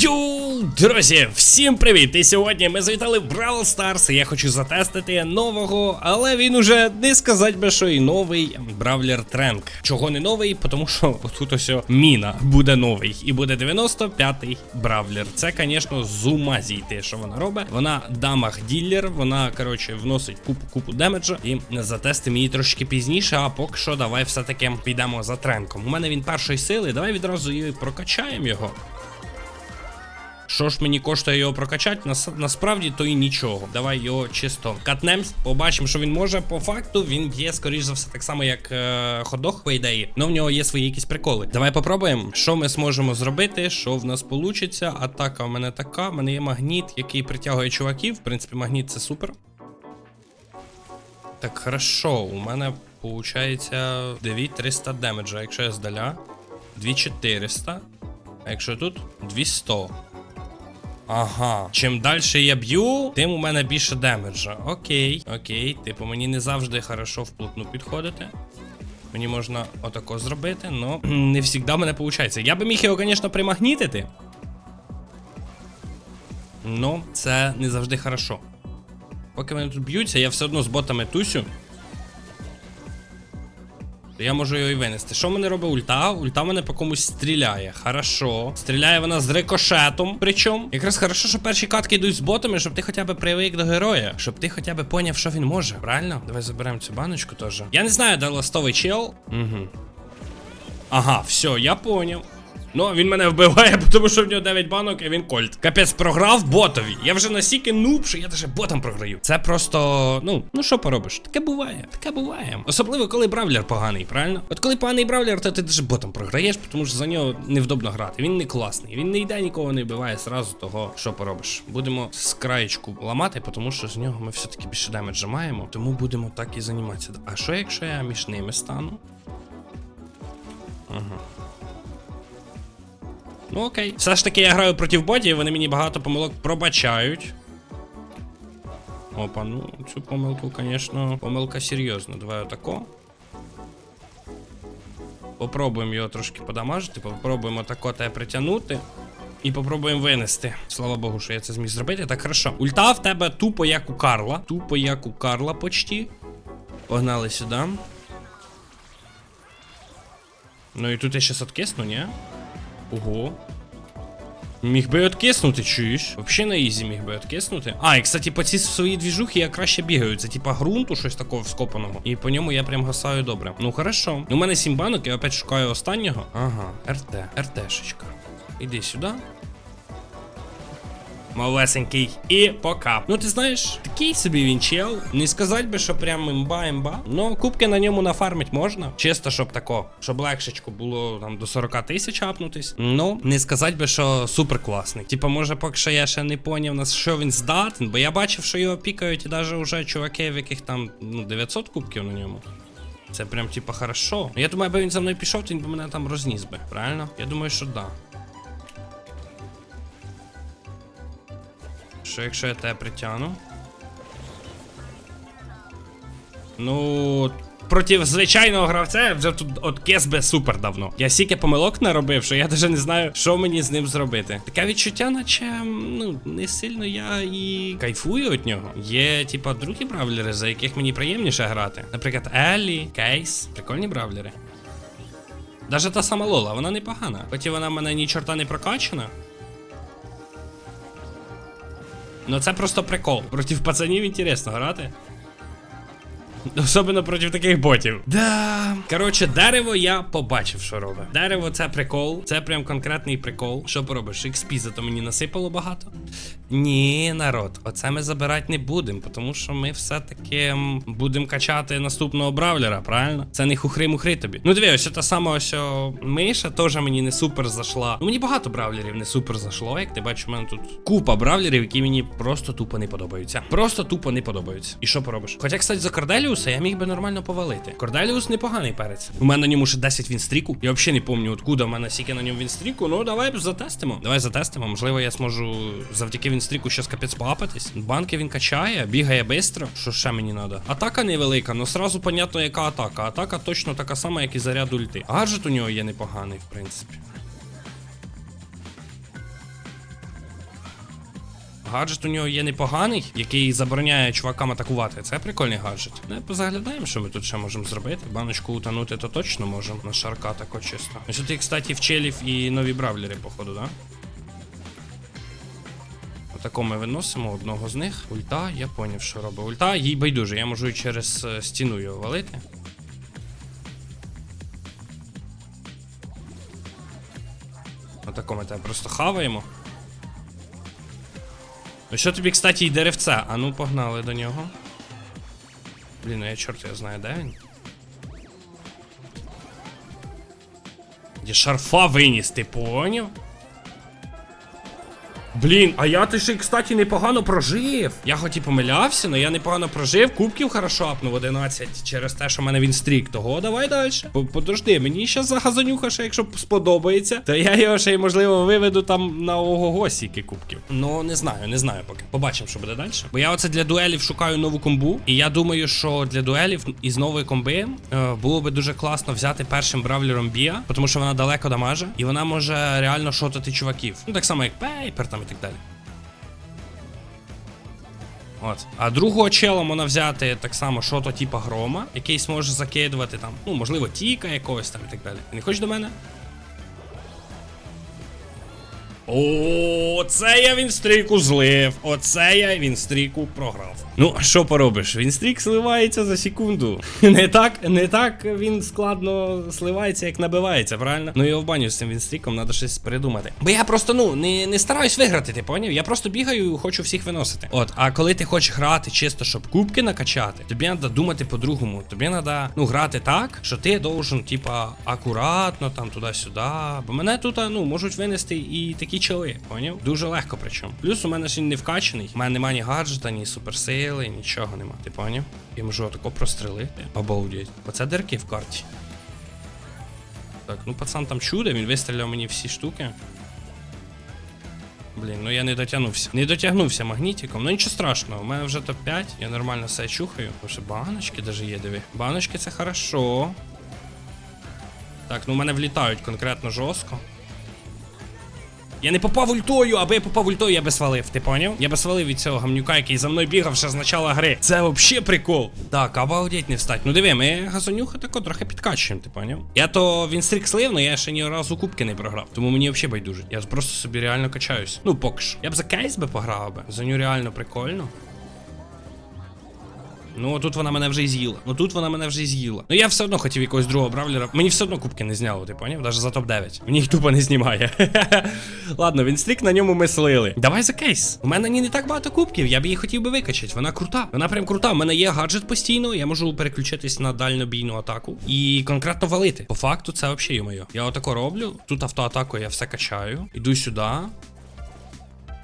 Йоу, друзі, всім привіт! І сьогодні ми завітали в Brawl Stars. і Я хочу затестити нового, але він уже не сказать би, що і новий Бравлер Тренк. Чого не новий? Тому що тут ось міна буде новий. І буде 95-й Бравлер. Це, звісно, з ума зійти, що вона робить. Вона дамаг ділер, вона, коротше, вносить купу купу демеджа. І затестимо її трошки пізніше, а поки що давай все-таки підемо за тренком. У мене він першої сили, давай відразу і прокачаємо його. Що ж мені коштує його прокачати? Нас, насправді то і нічого. Давай його чисто катнем, побачимо, що він може. По факту він є, скоріш за все, так само, як е, ходох, по ідеї. Но в нього є свої якісь приколи. Давай попробуємо, що ми зможемо зробити, що в нас вийде. Атака в мене така. В мене є магніт, який притягує чуваків. В принципі, магніт це супер. Так, хорошо, у мене виходить 9300 демеджа, якщо я здаля. 2400. А якщо тут 200. Ага. Чим далі я б'ю, тим у мене більше демеджа. Окей, окей. Типу, мені не завжди хорошо вплотну підходити. Мені можна отако зробити, но не завжди мене виходить. Я би міг його, звісно, примагнітити. Но це не завжди хорошо. Поки вони тут б'ються, я все одно з ботами тусю. Я можу його і винести. Що мене робить ульта? Ульта мене по комусь стріляє. Хорошо. Стріляє вона з рикошетом. Причому. Якраз хорошо, що перші катки йдуть з ботами, щоб ти хоча б привик до героя. Щоб ти хоча б поняв, що він може. Правильно? Давай заберемо цю баночку теж. Я не знаю, де ластовий чел. Угу. Ага, все, я поняв. Ну, він мене вбиває, тому що в нього 9 банок, і він кольт. Капець, програв ботові. Я вже настільки нуб, що я даже ботам програю. Це просто, ну, ну що поробиш? Таке буває, таке буває. Особливо, коли бравлер поганий, правильно? От коли поганий бравлер, то ти даже ботом програєш, тому що за нього невдобно грати. Він не класний. Він не йде, нікого не вбиває зразу того, що поробиш. Будемо з краєчку ламати, тому що з нього ми все-таки більше демеджа маємо. Тому будемо так і займатися. А що якщо я між ними стану? Ага. Ну окей. Все ж таки я граю проти ботів, вони мені багато помилок пробачають. Опа, ну цю помилку, звісно, помилка серйозна. Давай отако. Попробуємо його трошки подамажити, попробуємо тако те притягнути. І попробуємо винести. Слава Богу, що я це зміг зробити. Так, хорошо. Ульта в тебе тупо як у Карла. Тупо як у Карла почти. Погнали сюди. Ну і тут я щас откисну, ні? Ого. Міг би откиснути, чуєш? Вообще на ізі міг би откиснути. А, і кстати, по ці свої двіжухи я краще бігаю. Це типа грунту, щось такого вскопаного. І по ньому я прям гасаю добре. Ну хорошо. У мене 7 банок, я опять шукаю останнього. Ага, РТ, РТшечка. Іди сюди. Малесенький. І пока. Ну ти знаєш, такий собі він чел. Не сказать би, що прям імба-імба. Ну, кубки на ньому нафармить можна. Чисто, щоб тако, щоб легшечко було там до 40 тисяч апнутись. Ну, не сказать би, що супер класний. Типа, може, поки що я ще не поняв, на що він здатен, бо я бачив, що його пікають і навіть уже чуваки, в яких там ну, 900 кубків на ньому. Це прям типа хорошо. Я думаю, аби він за мною пішов, то він би мене там розніс би. Правильно? Я думаю, що да. Що якщо я тебе притягну? Ну. Проти звичайного гравця я вже тут от кес би супер давно. Я стільки помилок наробив, що я навіть не знаю, що мені з ним зробити. Таке відчуття, наче ну не сильно я і кайфую від нього. Є, типа, другі бравлери, за яких мені приємніше грати. Наприклад, Еллі, Кейс. Прикольні бравлери. Даже та сама Лола, вона непогана. Хоч вона в мене ні чорта не прокачана. Ну це просто прикол. Проти пацанів інтересно грати. Особливо проти таких ботів. Да. Коротше, дерево я побачив, що робить. Дерево це прикол. Це прям конкретний прикол. Що поробиш? XP зато мені насипало багато. Ні, народ, оце ми забирати не будемо, тому що ми все-таки будемо качати наступного бравлера, правильно? Це не хухри-мухри тобі. Ну диви, ось та сама ось миша теж мені не супер зайшла. Ну мені багато бравлерів не супер зайшло. Як ти бачиш, у мене тут купа бравлерів, які мені просто тупо не подобаються. Просто тупо не подобаються. І що поробиш? Хоча, кстати, за Корделіуса я міг би нормально повалити. Корделіус непоганий перець. У мене на ньому ще 10 вінстріку. Я взагалі не пам'ятаю, откуда в мене стільки на ньому вінстріку. Ну давай затестимо. Давай затестимо. Можливо, я зможу завдяки вінстріку щас капець поапатись. Банки він качає, бігає швидко. Що ще мені треба? Атака невелика, ну сразу понятно, яка атака. Атака точно така сама, як і заряд ульти. Гаджет у нього є непоганий, в принципі. Гаджет у нього є непоганий, який забороняє чувакам атакувати. Це прикольний гаджет. Не позаглядаємо, що ми тут ще можемо зробити. Баночку утонути то точно можемо. На шарка тако чисто. Ну сюди, кстати, в челів і нові бравлери, походу, да? Отако ми виносимо одного з них. Ульта, я поняв, що робить. Ульта, їй байдуже, я можу і через е, стіну його валити. Отако ми тебе просто хаваємо. Ну що тобі, кстати, і деревце? А ну погнали до нього. Блін, ну я чорт я знаю, де він. Я шарфа виніс, ти поняв? Блін, а я ти ще, кстати, непогано прожив. Я хоч і помилявся, але я непогано прожив. Кубків хорошо апнув 11 через те, що в мене він стрік. Того давай далі. По- Подожди, мені ще загазонюха, ще якщо сподобається, то я його ще й можливо виведу там на ого сіки кубків. Ну не знаю, не знаю поки. Побачимо, що буде далі. Бо я оце для дуелів шукаю нову комбу. І я думаю, що для дуелів із нової комби е, було би дуже класно взяти першим бравлером Біа, тому що вона далеко дамаже, і вона може реально шотати чуваків. Ну так само, як Пейпер там так далі. От. А другого чела можна взяти так само шото типа грома, який зможе закидувати там, ну, можливо, тіка якогось там і так далі. Не хочеш до мене? О, це я він стрійку злив. Оце я він стрійку програв. Ну, що поробиш? Вінстрік сливається за секунду. Не так, не так він складно сливається, як набивається, правильно? Ну його в баню з цим Вінстріком треба щось придумати. Бо я просто ну не, не стараюсь виграти, ти поняв? Я просто бігаю і хочу всіх виносити. От, а коли ти хочеш грати чисто, щоб кубки накачати, тобі треба думати по-другому. Тобі треба ну грати так, що ти должен, типа, акуратно там туди-сюди. Бо мене тут ну можуть винести і такі чоли, поняв? Дуже легко причому. Плюс у мене ж він не вкачаний. У мене немає ні гаджета, ні суперсили, нічого нема. Ти поняв? Я можу отако прострелити. Обалдеть. Оце дирки в карті. Так, ну пацан там чудо, він вистріляв мені всі штуки. Блін, ну я не дотягнувся. Не дотягнувся магнітиком. Ну нічого страшного, у мене вже топ-5, я нормально все чухаю. Що баночки даже є, диви. Баночки це хорошо. Так, ну в мене влітають конкретно жорстко. Я не попав ультою, аби я попав ультою, я би свалив, ти поняв? Я би свалив від цього гамнюка, який за мною бігав ще з начала гри. Це вообще прикол. Так, обалдеть не встать. Ну диви, ми газонюха тако трохи підкачуємо, ти поняв? Я то він стрік слив, але я ще ні разу кубки не програв. Тому мені взагалі байдуже. Я просто собі реально качаюсь. Ну, поки що. Я б за кейс би пограв би. За нього реально прикольно. Ну, тут вона мене вже з'їла. Ну тут вона мене вже з'їла. Ну я все одно хотів якогось другого бравлера. Мені все одно кубки не зняло, ти поняв? Навіть за топ-9. Мені їх тупо не знімає. Ладно, він стрік на ньому ми слили. Давай за кейс. У мене не так багато кубків, я б її хотів би викачати. Вона крута. Вона прям крута. У мене є гаджет постійно, я можу переключитись на дальнобійну атаку і конкретно валити. По факту, це взагалі йо-моє. Я отако роблю. Тут автоатаку я все качаю. Іду сюди.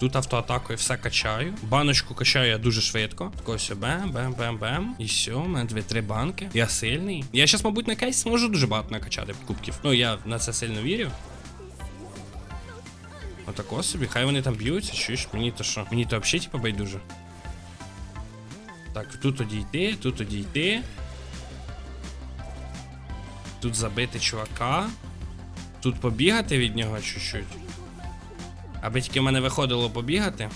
Тут автоатакою все качаю. Баночку качаю я дуже швидко. Тако все бем, бем, бем, бем. І все, у мене дві-три банки. Я сильний. Я зараз, мабуть, на кейс зможу дуже багато накачати кубків. Ну, я на це сильно вірю. Отако собі, хай вони там б'ються, чуєш, мені то що? Мені то взагалі типа байдуже. Так, тут одійти, тут одійти. Тут забити чувака. Тут побігати від нього чуть-чуть. Аби тільки в мене виходило побігати.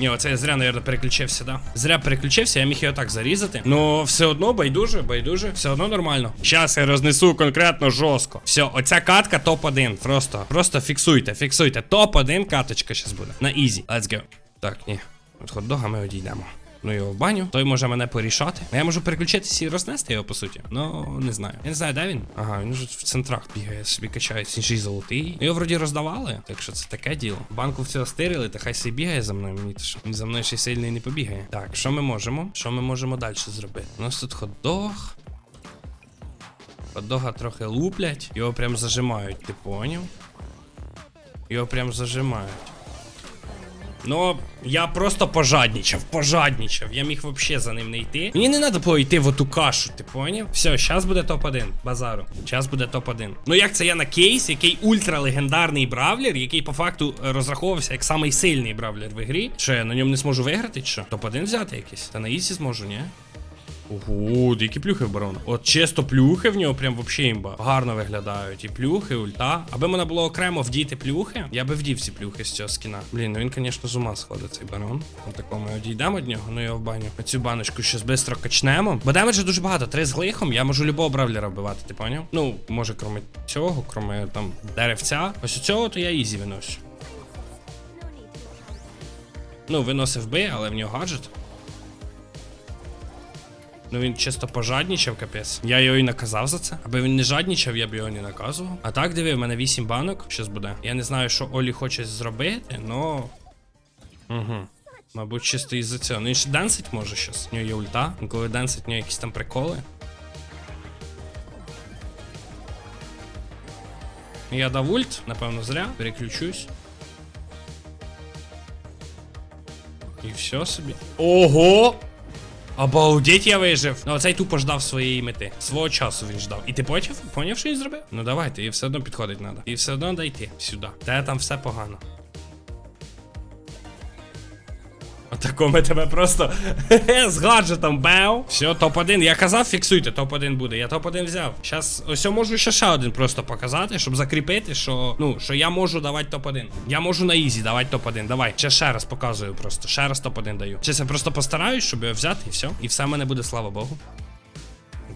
Ні, оце я зря, наверное, переключився, да? Зря переключився, я міг його так зарізати. Ну, все одно байдуже, байдуже, все одно нормально. Щас я рознесу конкретно жорстко. Все, оця катка топ-1. Просто, просто фіксуйте, фіксуйте. Топ-1 каточка зараз буде. На ізі. Let's go. Так, ні. От хот-дога ми одійдемо. Ну його в баню, той може мене порішати. Я можу переключитися і рознести його, по суті. Ну, не знаю. Я не знаю, де він. Ага, він вже в центрах бігає, собі качається. Він золотий. Ну, Його вроді роздавали, так що це таке діло. Банку в цього стирили, та хай собі бігає за мною. Мені що він за мною ще сильний не побігає. Так, що ми можемо? Що ми можемо далі зробити? У нас тут хот-дог. Хот-дога трохи луплять, його прям зажимають, ти поняв? Його прям зажимають. Ну, я просто пожадничав, пожадничав. Я міг вообще за ним не йти. Мені не треба було йти в оту кашу, ти поняв? Все, зараз буде топ-1. Базару. Зараз буде топ-1. Ну як це я на кейс, який ультралегендарний бравлер, який по факту е, розраховувався як самий сильний бравлер в ігрі. Що я на ньому не зможу виграти, чи що? Топ-1 взяти якийсь? Та на ісі зможу, ні? Ого, які плюхи в барона. От чисто плюхи в нього прям вообще імба. Гарно виглядають. І плюхи, ульта. Аби мене було окремо вдіти плюхи, я би вдів ці плюхи з цього скіна. Блін, ну він, звісно, з ума сходить цей барон. От такого ми одійдемо від нього, ну його в баню. Оцю баночку щось швидко качнемо. Бо демеджа дуже багато. Три з глихом, я можу любого бравлера вбивати, ти поняв? Ну, може, кроме цього, кроме там деревця. Ось у цього то я ізі виношу. Ну, виносив би, але в нього гаджет. Ну він чисто пожаднічав, капець. Я його і наказав за це. Аби він не жаднічав, я б його не наказував. А так диви, в мене 8 банок. Щас буде. Я не знаю, що Олі хоче зробити, но. Угу. Мабуть, чисто із-за цього. Ну він ще денсить може щас. У нього є ульта. Коли денсить, у нього якісь там приколи. Я дав ульт, напевно, зря. Переключусь. І все собі. Ого! Обалдеть, я вижив. Ну, оцей тупо ждав своєї мети. Свого часу він ждав. І ти потім поняв, що він зробив? Ну давайте, і все одно підходить треба. І все одно дойти сюди. Та там все погано. Отако ми тебе просто з гаджетом бев. Все, топ-1. Я казав, фіксуйте, топ-1 буде. Я топ-1 взяв. Щас ось я можу ще ще один просто показати, щоб закріпити, що ну, що я можу давати топ-1. Я можу на ізі давати топ-1. Давай. Ще ще раз показую просто. Ще раз топ-1 даю. Щас я просто постараюсь, щоб його взяти і все. І все в мене буде, слава Богу.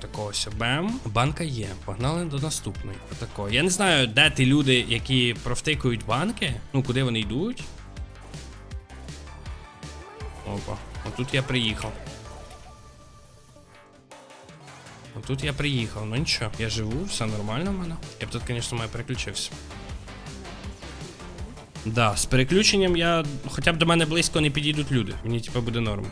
Такого бем. Банка є. Погнали до наступної. Отакого. Я не знаю, де ті люди, які провтикують банки. Ну, куди вони йдуть. Опа, отут я приїхав. Тут я приїхав, ну нічого, я живу, все нормально в мене. Я б тут, звісно, має переключився. Да, з переключенням я. Хоча б до мене близько не підійдуть люди. Мені типа буде норм.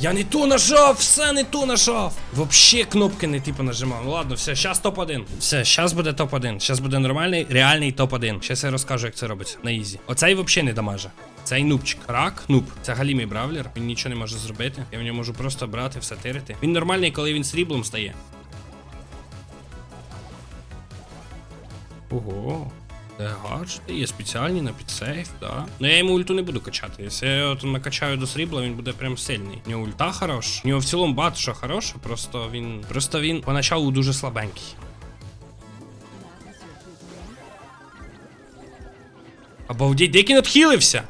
Я не ту нажав, все не ту нажав. Вообще кнопки не типу нажимав. Ну ладно, все, щас топ-1. Все, щас буде топ-1. Щас буде нормальний, реальний топ-1. Щас я розкажу, як це робиться на ізі. Оцей взагалі не дамаже. Цей нубчик. Рак, нуб. Це галімий бравлер. Він нічого не може зробити. Я в нього можу просто брати, все тирити. Він нормальний, коли він сріблом стає. Ого. Гаджети є спеціальні на підсейф, да. Ну я йому ульту не буду качати. Якщо я його накачаю до срібла, він буде прям сильний. У нього ульта хорош. У нього в цілому багато що хороше, просто він. Просто він поначалу дуже слабенький. Обалдеть, де він відхилився?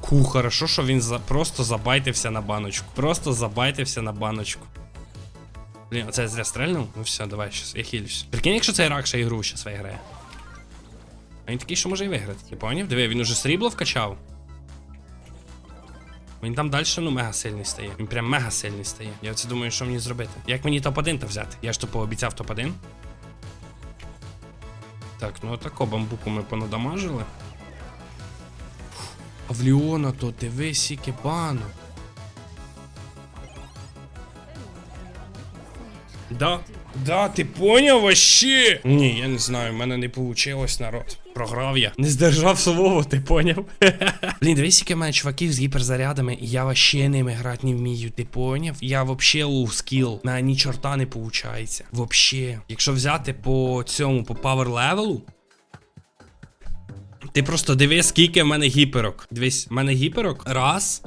Ку, хорошо, що він за... просто забайтився на баночку. Просто забайтився на баночку. Блін, оце зря стрельнув? Ну все, давай щас, я хилюсь. Прикинь, якщо цей рак ігру щас виграє. А він такий, що може і виграти, ти поняв? Диви, він уже срібло вкачав. Він там далі, ну, мега сильний стає. Він прям мега сильний стає. Я оце думаю, що мені зробити. Як мені топ-1 то взяти? Я ж то пообіцяв топ-1. Так, ну отако бамбуку ми понадамажили. А в Ліона то дивись, скільки банок. Да. Да, ти поняв вообще? Ні, я не знаю, в мене не вийшло, народ. Програв я. Не здержав слово, ти поняв? Блін, дивись, які в мене чуваків з гіперзарядами, і я вообще ними грати не вмію, ти поняв? Я вообще лоу скіл. На ні чорта не виходить. Вообще. Якщо взяти по цьому, по павер левелу. Ти просто дивись, скільки в мене гіперок. Дивись, в мене гіперок. Раз.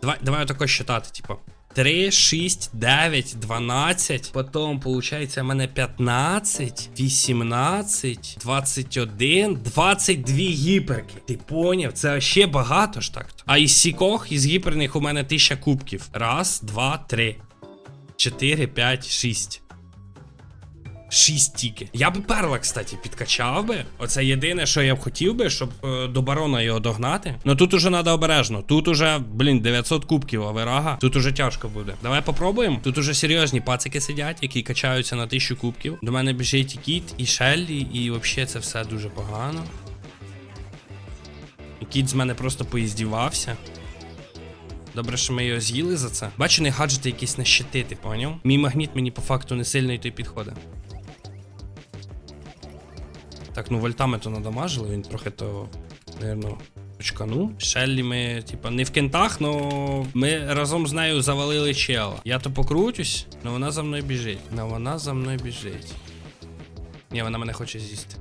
Давай, давай отако считати, типу. 3, 6, 9, 12. Потім, виходить, у мене 15, 18, 21, 22 гіперки. Ти поняв? Це ще багато ж так. А із сікох, із гіперних у мене 1000 кубків. Раз, два, три. 4, 5, 6. 6 тільки. Я би перла, кстати, підкачав би. Оце єдине, що я б хотів би, щоб е, до барона його догнати. Ну тут уже треба обережно. Тут уже, блін, 900 кубків, а вирага. Тут уже тяжко буде. Давай попробуємо. Тут уже серйозні пацики сидять, які качаються на 1000 кубків. До мене біжить і кіт, і Шеллі, і взагалі це все дуже погано. Кіт з мене просто поїздівався. Добре, що ми його з'їли за це. Бачу, не гаджети якісь на щити, ти поняв? Мій магніт мені по факту не сильно той підходить. Так, ну вольтами то надамажили, він трохи то, наверно, очканув. Шеллі ми, типа, не в кентах, но ми разом з нею завалили чела. Я то покрутюсь, но вона за мною біжить. Но вона за мною біжить. Ні, вона мене хоче з'їсти.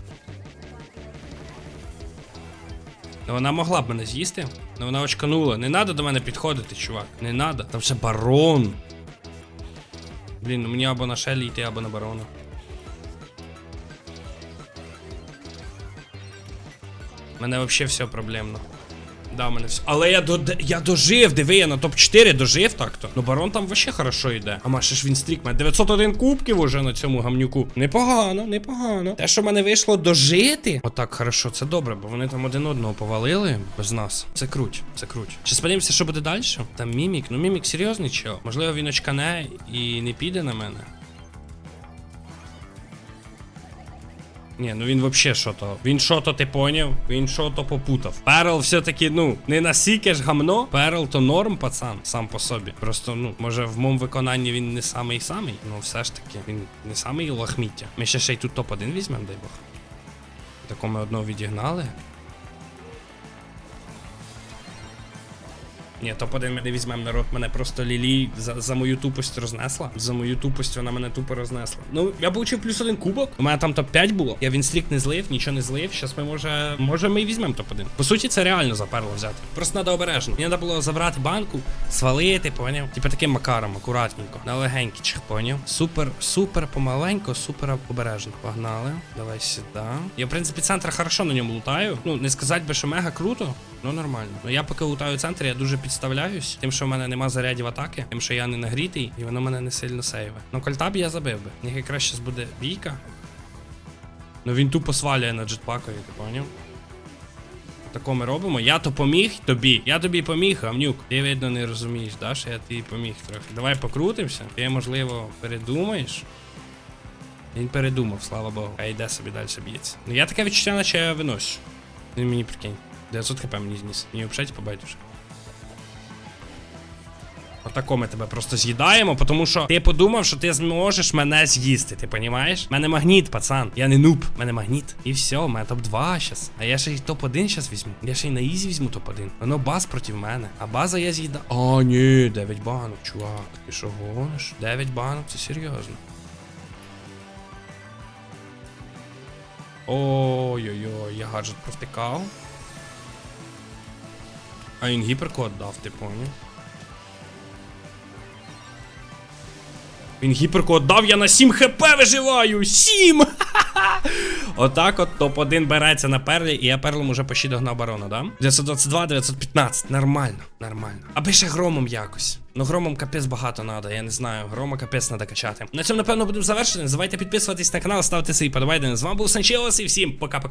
Ну вона могла б мене з'їсти. Ну вона очканула. Не треба до мене підходити, чувак. Не треба. Там ще барон. Блін, ну мені або на Шелі йти, або на барона. У мене взагалі все проблемно. Да, у мене все. Але я до я дожив, диви, я на топ-4 дожив так-то. Ну барон там вообще хорошо йде. А ще ж він стрік, мене 901 кубків уже на цьому гамнюку. Непогано, непогано. Те, що мене вийшло дожити. Отак, хорошо, це добре, бо вони там один одного повалили без нас. Це круть, це круть. Ще подивимося, що буде далі. Там мімік. Ну мімік серйозний чел. Можливо, він очкане і не піде на мене. Ні, ну він вообще що то. Він що то ти поняв? Він що то попутав. Перл все-таки, ну, не настільки ж гамно. Перл то норм, пацан, сам по собі. Просто, ну, може, в моєму виконанні він не самий самий, ну все ж таки, він не самий лахміття. Ми ще ще й тут топ-1 візьмемо, дай Бог. Тако ми одного відігнали. Ні, топ-1 ми не візьмемо народ. Мене просто Лілі за, за мою тупость рознесла. За мою тупость вона мене тупо рознесла. Ну, я получив плюс один кубок. У мене там топ-5 було. Я він стрік не злив, нічого не злив. Щас ми може. Може ми і візьмемо топ-1. По суті, це реально заперло взяти. Просто треба обережно. Мені треба було забрати банку, свалити, поняв? Типа таким макаром, акуратненько. На легенькічих, поняв? Супер, супер помаленько, супер обережно. Погнали. Давай сюди. Я, в принципі, центр хорошо на ньому лутаю. Ну, не сказати би, що мега круто. Ну нормально. Ну я поки лутаю центр, я дуже підставляюсь. Тим, що в мене нема зарядів атаки, тим, що я не нагрітий, і воно мене не сильно сейве. Ну кольта я забив би. Нехай краще буде бійка. Ну він тупо свалює на джетпакові, ти поняв? Тако ми робимо. Я то поміг тобі. Я тобі поміг, гавнюк. Ти видно не розумієш, да, що я тобі поміг трохи. Давай покрутимося. Ти, можливо, передумаєш. Він передумав, слава Богу. А йде собі далі б'ється. Ну я таке відчуття, наче я виношу. Він мені прикинь. 900 хп мені зніс. Мені взагалі побачиш. Отако ми тебе просто з'їдаємо, тому що ти подумав, що ти зможеш мене з'їсти, ти понімаєш? У мене магніт, пацан. Я не нуб, мене магніт. І все, у мене топ-2 щас. А я ще й топ-1 щас візьму. Я ще й на ізі візьму топ-1. Воно баз проти мене. А база я з'їда. А, ні, 9 банок, чувак. Ти що гониш? 9 банок, це серйозно. Ой-ой-ой, я гаджет провтикав. А він гіперкод дав, ти поняв? Він гіперкод дав, я на 7 хп виживаю! 7! Отак от топ-1 береться на перлі, і я перлом уже почти догнав барона, да? 922, 915. Нормально, нормально. Аби ще громом якось. Ну громом капець багато надо, я не знаю. Грома капець надо качати. На цьому, напевно, будемо завершені. Не підписуватись на канал, ставити свої подобайки. З вами був Санчелос і всім пока-пока.